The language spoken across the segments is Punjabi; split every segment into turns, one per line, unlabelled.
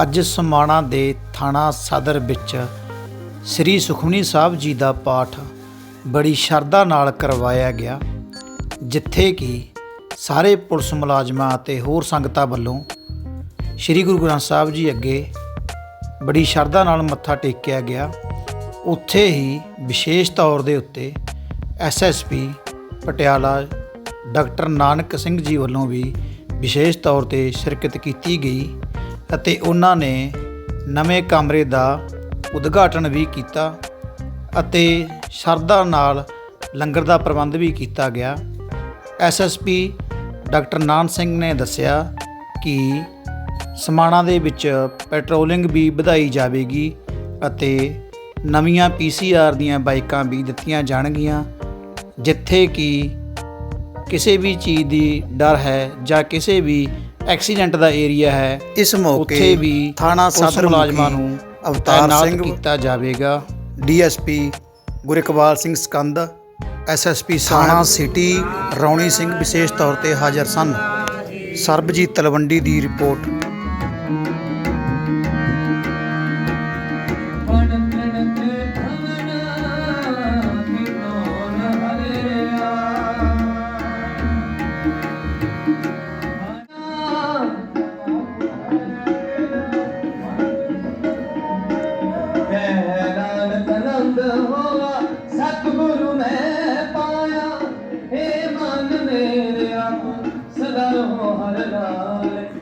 ਅੱਜ ਸਮਾਣਾ ਦੇ ਥਾਣਾ ਸਦਰ ਵਿੱਚ ਸ੍ਰੀ ਸੁਖਮਨੀ ਸਾਹਿਬ ਜੀ ਦਾ ਪਾਠ ਬੜੀ ਸ਼ਰਧਾ ਨਾਲ ਕਰਵਾਇਆ ਗਿਆ, ਜਿੱਥੇ ਕਿ ਸਾਰੇ ਪੁਲਿਸ ਮੁਲਾਜ਼ਮਾਂ ਅਤੇ ਹੋਰ ਸੰਗਤਾਂ ਵੱਲੋਂ ਸ੍ਰੀ ਗੁਰੂ ਗ੍ਰੰਥ ਸਾਹਿਬ ਜੀ ਅੱਗੇ ਬੜੀ ਸ਼ਰਧਾ ਨਾਲ ਮੱਥਾ ਟੇਕਿਆ ਗਿਆ। ਉੱਥੇ ਹੀ ਵਿਸ਼ੇਸ਼ ਤੌਰ ਦੇ ਉੱਤੇ ਐਸਐਸਪੀ ਪਟਿਆਲਾ ਡਾਕਟਰ ਨਾਨਕ ਸਿੰਘ ਜੀ ਵੱਲੋਂ ਵੀ ਵਿਸ਼ੇਸ਼ ਤੌਰ ਤੇ ਸ਼ਿਰਕਤ ਕੀਤੀ ਗਈ। ਅਤੇ ਉਹਨਾਂ ਨੇ ਨਵੇਂ ਕਮਰੇ ਦਾ ਉਦਘਾਟਨ ਵੀ ਕੀਤਾ ਅਤੇ ਸ਼ਰਧਾ ਨਾਲ ਲੰਗਰ ਦਾ ਪ੍ਰਬੰਧ ਵੀ ਕੀਤਾ ਗਿਆ। ਐਸਐਸਪੀ ਡਾਕਟਰ ਨਾਨ ਸਿੰਘ ਨੇ ਦੱਸਿਆ ਕਿ ਸਮਾਣਾ ਦੇ ਵਿੱਚ ਪੈਟਰੋਲਿੰਗ ਵੀ ਵਧਾਈ ਜਾਵੇਗੀ ਅਤੇ ਨਵੀਆਂ ਪੀਸੀਆਰ ਦੀਆਂ ਬਾਈਕਾਂ ਵੀ ਦਿੱਤੀਆਂ ਜਾਣਗੀਆਂ, ਜਿੱਥੇ ਕਿ ਕਿਸੇ ਵੀ ਚੀਜ਼ ਦੀ ਡਰ ਹੈ ਜਾਂ ਕਿਸੇ ਵੀ ਐਕਸੀਡੈਂਟ ਦਾ ਏਰੀਆ ਹੈ।
ਇਸ ਮੌਕੇ
ਉੱਥੇ ਵੀ
ਥਾਣਾ ਸਦਰ
ਮੁਲਾਜ਼ਮਾਂ ਨੂੰ
ਅਵਤਾਰ ਸਿੰਘ
ਕੀਤਾ ਜਾਵੇਗਾ।
ਡੀਐਸਪੀ ਗੁਰਿਕਵਾਲ ਸਿੰਘ ਸਕੰਦ
ਐਸਐਸਪੀ
ਥਾਣਾ ਸਿਟੀ ਰੌਣੀ ਸਿੰਘ ਵਿਸ਼ੇਸ਼ ਤੌਰ ਤੇ ਹਾਜ਼ਰ ਸਨ। ਸਰਬਜੀਤ ਤਲਵੰਡੀ ਦੀ ਰਿਪੋਰਟ।
ਸਦਾ ਰਹੋ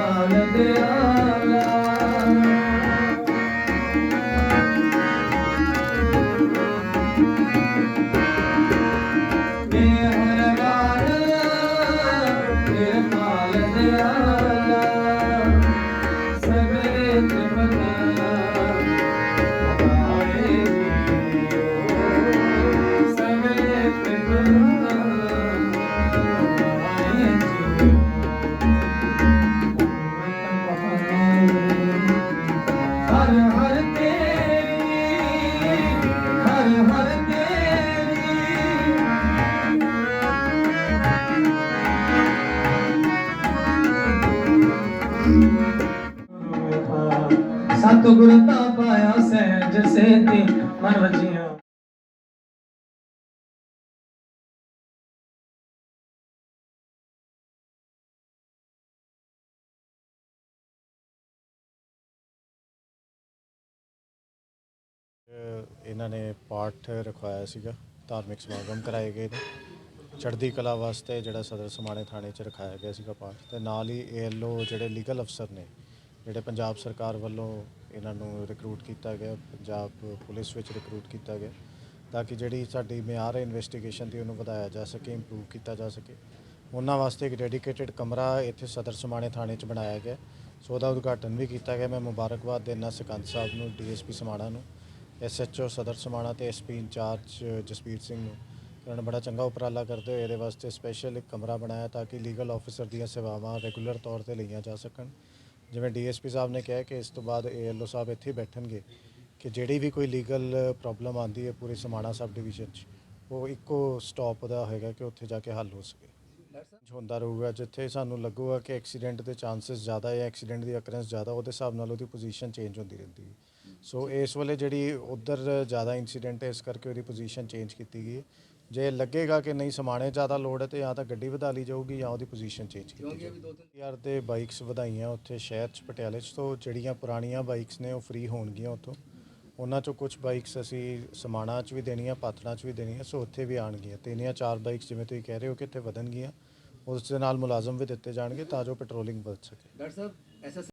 Yeah. ਸਤਿਗੁਰ ਤਾਂ ਪਾਇਆ ਸਹਿਜ ਸੇਤੀ ਮਨ ਵਜੀਆਂ।
ਇਹਨਾਂ ਨੇ ਪਾਠ ਰਖਵਾਇਆ ਸੀਗਾ, ਧਾਰਮਿਕ ਸਮਾਗਮ ਕਰਾਏ ਗਏ ਨੇ। ਚੜ੍ਹਦੀ ਕਲਾ ਵਾਸਤੇ ਜਿਹੜਾ ਸਦਰ ਸਮਾਣੇ ਥਾਣੇ 'ਚ ਰਖਾਇਆ ਗਿਆ ਸੀਗਾ ਪਾਠ। ਤੇ ਨਾਲ ਹੀ ਏਐਲਓ ਜਿਹੜੇ ਲੀਗਲ ਅਫਸਰ ਨੇ, ਜਿਹੜੇ ਪੰਜਾਬ ਸਰਕਾਰ ਵੱਲੋਂ ਇਹਨਾਂ ਨੂੰ ਰਿਕਰੂਟ ਕੀਤਾ ਗਿਆ, ਪੰਜਾਬ ਪੁਲਿਸ ਵਿੱਚ ਰਿਕਰੂਟ ਕੀਤਾ ਗਿਆ, ਤਾਂ ਕਿ ਜਿਹੜੀ ਸਾਡੀ ਮਿਆਰ ਹੈ ਇਨਵੈਸਟੀਗੇਸ਼ਨ ਦੀ ਉਹਨੂੰ ਵਧਾਇਆ ਜਾ ਸਕੇ ਇੰਪਰੂਵ ਕੀਤਾ ਜਾ ਸਕੇ। ਉਹਨਾਂ ਵਾਸਤੇ ਇੱਕ ਡੈਡੀਕੇਟਿਡ ਕਮਰਾ ਇੱਥੇ ਸਦਰ ਸਮਾਣੇ ਥਾਣੇ 'ਚ ਬਣਾਇਆ ਗਿਆ। ਸੋ ਉਹਦਾ ਉਦਘਾਟਨ ਵੀ ਕੀਤਾ ਗਿਆ। ਮੈਂ ਮੁਬਾਰਕਬਾਦ ਦੇਣਾ ਸਕੰਦ ਸਾਹਿਬ ਨੂੰ, ਡੀਐਸਪੀ ਸਮਾਣਾ ਨੂੰ, ਐਸਐਚਓ ਸਦਰ ਸਮਾਣਾ ਤੇ ਐਸਪੀ ਇੰਚਾਰਜ ਜਸਪੀਰ ਸਿੰਘ ਨੂੰ। ਉਹਨਾਂ ਨੇ ਬੜਾ ਚੰਗਾ ਉਪਰਾਲਾ ਕਰਦੇ ਹੋਏ ਇਹਦੇ ਵਾਸਤੇ ਸਪੈਸ਼ਲ ਇੱਕ ਕਮਰਾ ਬਣਾਇਆ ਤਾਂ ਕਿ ਲੀਗਲ ਆਫੀਸਰ ਦੀਆਂ ਸੇਵਾਵਾਂ ਰੈਗੂਲਰ ਤੌਰ ਤੇ ਲਈਆਂ ਜਾ ਸਕਣ। ਜਿਵੇਂ ਡੀਐਸਪੀ ਸਾਹਿਬ ਨੇ ਕਿਹਾ ਕਿ ਇਸ ਤੋਂ ਬਾਅਦ ਏਐਲਓ ਸਾਹਿਬ ਇੱਥੇ ਬੈਠਣਗੇ ਕਿ ਜਿਹੜੀ ਵੀ ਕੋਈ ਲੀਗਲ ਪ੍ਰੋਬਲਮ ਆਂਦੀ ਹੈ ਪੂਰੇ ਸਮਾਣਾ ਸਬ ਡਿਵੀਜ਼ਨ 'ਚ, ਉਹ ਇੱਕੋ ਸਟਾਪ ਦਾ ਹੋਏਗਾ ਕਿ ਉੱਥੇ ਜਾ ਕੇ ਹੱਲ ਹੋ ਸਕੇ। ਹੁੰਦਾ ਰਹੂਗਾ, ਜਿੱਥੇ ਸਾਨੂੰ ਲੱਗੂਗਾ ਕਿ ਐਕਸੀਡੈਂਟ ਦੇ ਚਾਂਸਸ ਜ਼ਿਆਦਾ ਹੈ ਐਕਸੀਡੈਂਟ ਦੀ ਅਕਰੈਂਸ ਜ਼ਿਆਦਾ, ਉਹਦੇ ਹਿਸਾਬ ਨਾਲ ਉਹਦੀ ਪੋਜੀਸ਼ਨ ਚੇਂਜ ਹੁੰਦੀ ਰਹਿੰਦੀ ਹੈ। ਸੋ ਇਸ ਵੇਲੇ ਜਿਹੜੀ ਉਧਰ ਜ਼ਿਆਦਾ ਇਨਸੀਡੈਂਟ ਹੈ, ਇਸ ਕਰਕੇ ਉਹਦੀ ਪੋਜੀਸ਼ਨ ਚੇਂਜ ਕੀਤੀ ਗਈ ਹੈ। ਜੇ ਲੱਗੇਗਾ ਕਿ ਨਹੀਂ ਸਮਾਣੇ ਜ਼ਿਆਦਾ ਲੋਡ ਹੈ ਤੇ ਜਾਂ ਤਾਂ ਗੱਡੀ ਵਧਾ ਲਈ ਜਾਊਗੀ ਜਾਂ ਉਹਦੀ ਪੋਜੀਸ਼ਨ ਚੇਂਜ ਕੀਤੀ ਜਾਊਗੀ। ਯਾਰ ਦੇ ਬਾਈਕਸ ਵਧਾਈਆਂ ਉੱਥੇ ਸ਼ਹਿਰ ਚ ਪਟਿਆਲੇ ਚ ਤੋਂ ਜਿਹੜੀਆਂ ਪੁਰਾਣੀਆਂ ਬਾਈਕਸ ਨੇ ਉਹ ਫ੍ਰੀ ਹੋਣਗੀਆਂ ਉੱਥੋਂ। ਉਹਨਾਂ ਚੋਂ ਕੁਝ ਬਾਈਕਸ ਅਸੀਂ ਸਮਾਣਾ ਚ ਵੀ ਦੇਣੀਆਂ ਪਾਤੜਾਂ ਚ ਵੀ ਦੇਣੀਆਂ ਸੋ ਉੱਥੇ ਵੀ ਆਣਗੀਆਂ ਤਿੰਨ ਜਾਂ ਚਾਰ ਬਾਈਕਸ ਜਿਵੇਂ ਤੁਸੀਂ ਕਹਿ ਰਹੇ ਹੋ ਕਿ ਇੱਥੇ ਵਧਣਗੀਆਂ ਉਸ ਦੇ ਨਾਲ ਮੁਲਾਜ਼ਮ ਵੀ ਦਿੱਤੇ ਜਾਣਗੇ ਤਾਂ ਜੋ ਪੈਟਰੋਲਿੰਗ ਵੱਧ ਸਕੇ।
ਡਾਕਟਰ ਸਾਹਿਬ